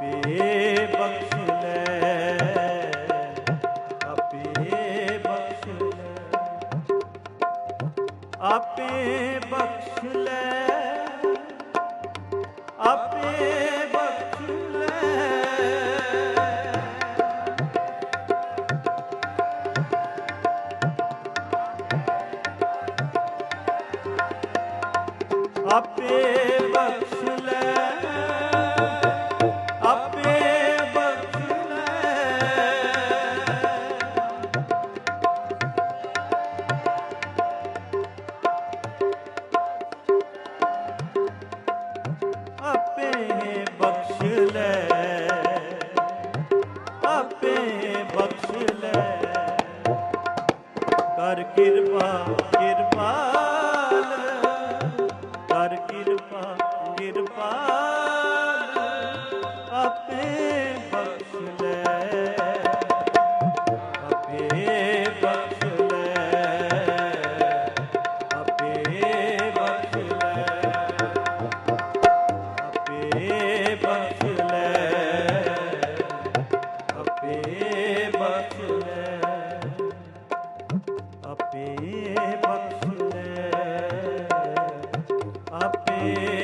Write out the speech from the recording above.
ਆਪੇ ਬਖਸ਼ ਲੈ ਲੈ ਆਪੇ ਬਖਸ਼ ਲੈ ਬਖਸ਼ ਲੈ। ਆਪੇ ਬਖਸ਼ ਲੈ। ਕਰ ਕਿਰਪਾ ਕਿਰਪਾਲ ਕਰ ਕਿਰਪਾ ਕਿਰਪਾਲ ਆਪੇ ਆਪੇ ਬਖਸ਼ ਆਪੇ